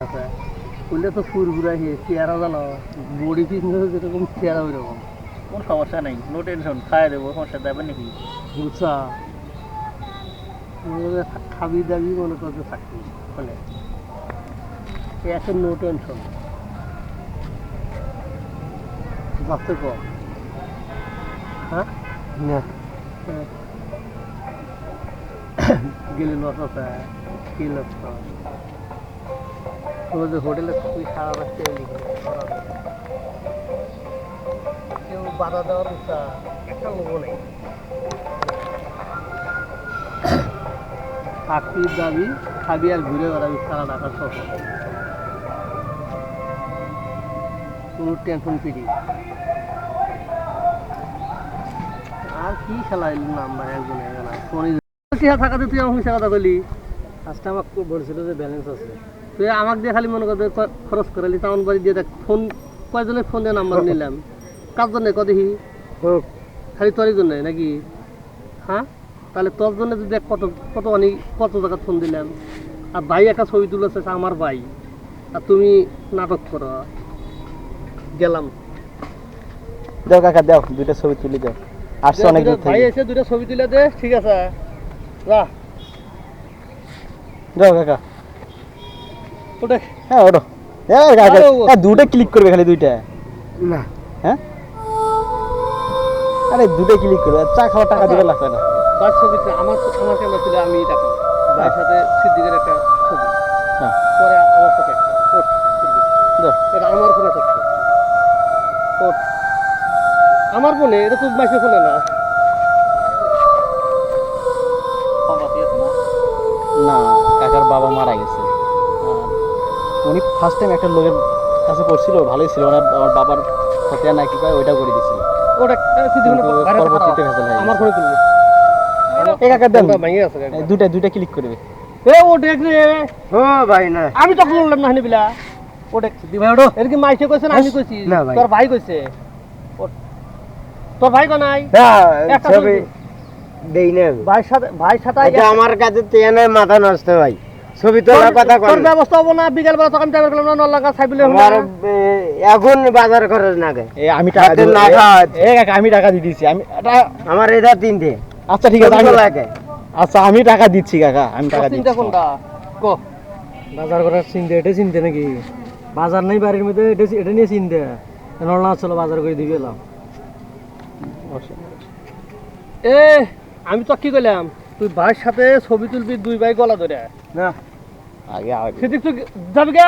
আছে। তো ফুরফুরা হয়ে চেয়ারা জানো বডি ফিটনেস যেরকম চেয়ারা ওই রকম কোন সমস্যা নেই নো টেনশন খাওয়া দেবো সমস্যা দেবেন নাকি? বুঝছা খাবি দাবি মনে করতে থাকবি মানে এখন নো টেনশন বাঁচতে কম হ্যাঁ না। গেলে আছে কি লস যে হোটেলে তুই সারা রাত কেউ বাধা দেওয়ার উৎসা একটা লোক নেই। চাকরির দাবি খাবি আর ঘুরে বেড়াবি সারা ঢাকা শহর। কোনো টেনশন ফ্রি। আর কি খেলা এলো নাম্বার একজন একজন টিহা থাকাতে তুই আমার মিশা কথা বলি আজকে আমাকে বলছিল যে ব্যালেন্স আছে। তুই আমাকে দিয়ে খালি মনে করতে খরচ করালি টাউন বাড়ি দিয়ে দেখ ফোন কয়জনের ফোন দিয়ে নাম্বার নিলাম? কার জন্য কদেহি খালি তোরই জন্য নাকি? হ্যাঁ? তাহলে তোর জন্য যদি দেখ কত কত অনেক কত জায়গা ফোন দিলাম? আর ভাই একটা ছবি তুলেছে আমার ভাই। আর তুমি নাটক করো। গেলাম। দাও কাকা দাও দুইটা ছবি তুলে দাও। আসছে অনেক দূর ভাই এসে দুটো ছবি তুলে দে ঠিক আছে। যা। দাও কাকা। ওটা হ্যাঁ ওটো। হ্যাঁ। হ্যাঁ দুটো ক্লিক করবে খালি দুইটা। না। হ্যাঁ? আরে দুটো ক্লিক করবে। চা খাওয়ার টাকা দিবে লাগবে না। বাস ছবিতে আমার আমার ক্যামেরা তুলে আমি টাকা ভাইয়ের সাথে সিদ্দিকের একটা ছবি। হ্যাঁ। পরে আমার সাথে একটা এটা আমার ফোনে থাকছে। আমার ফোনে এটা তো মাইসের ফোনে না। না কাকার বাবা মারা গেছে। উনি ফার্স্ট টাইম একটা লোকের কাছে পড়ছিল ভালোই ছিল। ওনার আমার বাবার হত্যা না কি কয় ওইটা করে দিছিল ওটা পরবর্তীতে ভেজাল হয়ে আমার। তুলবে। দেন। এই দুইটা দুইটা ক্লিক করবে এ ও দেখ রে। ও ভাই না। আমি তখন বললাম না হানি বিলা ও দেখ সিদ্দিক ভাই ওটো এর কি মাইসে কইছে না আমি কইছি। তোর ভাই কইছে। তোর ভাই কো নাই? একটা ছবি দেই না ভাই সাথে ভাই সাথে আমার কাছে তেনে মাথা নষ্ট ভাই। ছবি তোলার কথা তোর কর ব্যবস্থা হব না বিকেল বেলা তখন গেলাম না। আমার এখন বাজার খরচ না গে এ আমি টাকা দিব না খাওয়া এ কাকা আমি টাকা দিয়ে দিচ্ছি আমি এটা- আমার এটা তিনটে আচ্ছা ঠিক আছে আমি লাগে? আচ্ছা আমি টাকা দিচ্ছি কাকা আমি টাকা চিন্তা দিচ্ছি। কোনটা? কো? বাজার করার চিন্তা এটা চিন্তা নাকি? বাজার নাই বাড়ির মধ্যে এটা এটা নিয়ে চিন্তা। নড়না চলো বাজার করে দিবে এলাম। এ আমি তো কি কইলাম? তুই ভাইয়ের সাথে ছবি তুলবি দুই ভাই গলা ধরে। না। আগে সেদিক তুই যাবি গা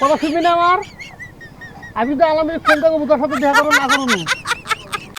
কথা শুনবি না আমার? আমি তো আলামের ফোন করব, তোর সাথে দেখা করব না করুন